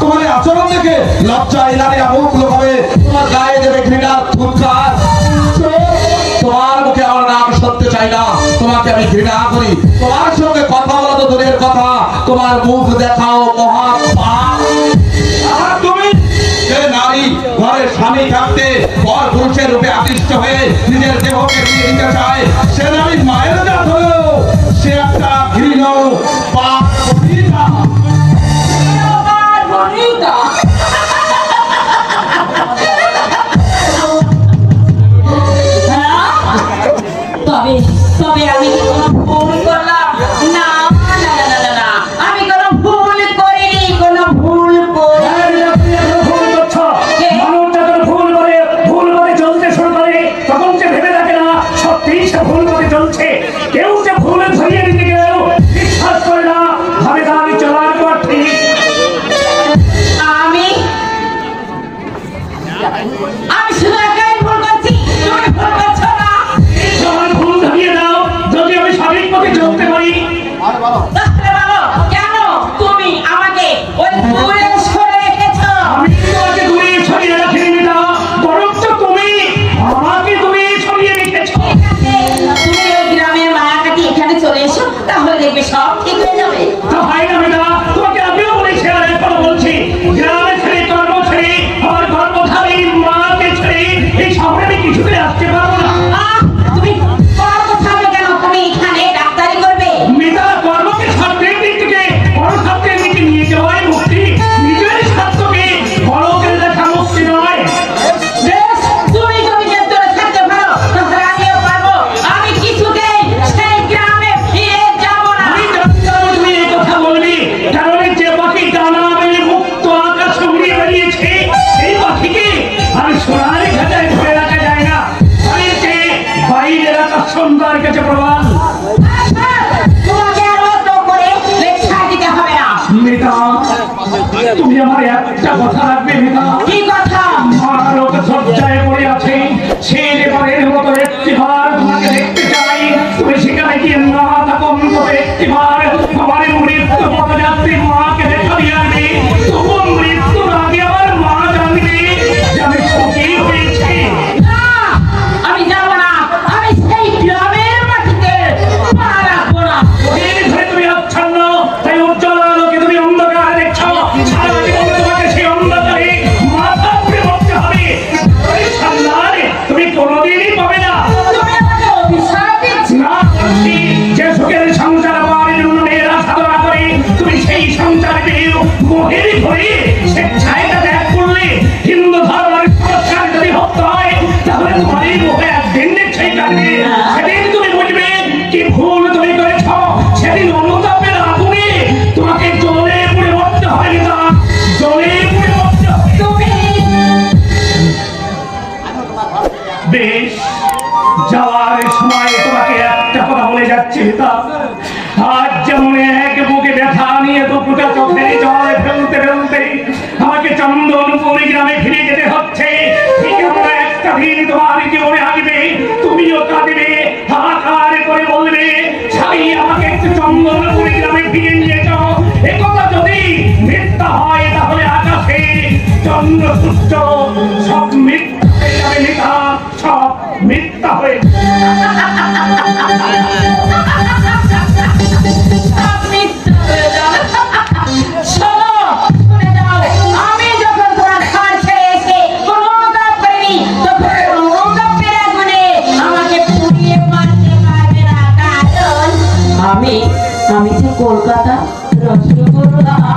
তোমার আচরণ দেখে লজ্জায় নারীরা মুখ লোকাবে তোমার গায়ে দেবে ঘৃণার তোমার মুখে আমার নাম শুনতে চাই না। তোমাকে আমি ঘৃণা করি। তোমার সঙ্গে কথা বলা তো দূরের কথা। তোমার মুখ দেখাও মহা নারী, ঘরে স্বামী থাকতে পর পুরুষের রূপে আকৃষ্ট হয়ে নিজের দেহকে নিয়ে নিতে চায়, সে নারী মায়ের ভুল করলাম। না না ভুল করিনি কোনো কেউ যে ভুল ধরিয়ে দিতে গেল বিশ্বাস চলার পর আমি বেশ যাওয়ার সময় তোমাকে একটা কথা বলে যাচ্ছি তা আজ যেমন এক বুকে ব্যথা নিয়ে দুপুটা চোখে জল ফেলতে ফেলতে আমাকে চন্দনপুরি গ্রামে ফিরে যেতে হচ্ছে। একটা দিন তোমার জীবনে আসবে। তুমিও কাঁদবে, হাহাকার করে বলবে ছাই আমাকে একটু চন্দনপুরি গ্রামে ফিরে নিয়ে যাও। একথা যদি মিথ্যা হয় তাহলে আকাশে চন্দ্র সূর্য আমি যে কলকাতা রসগোল্লা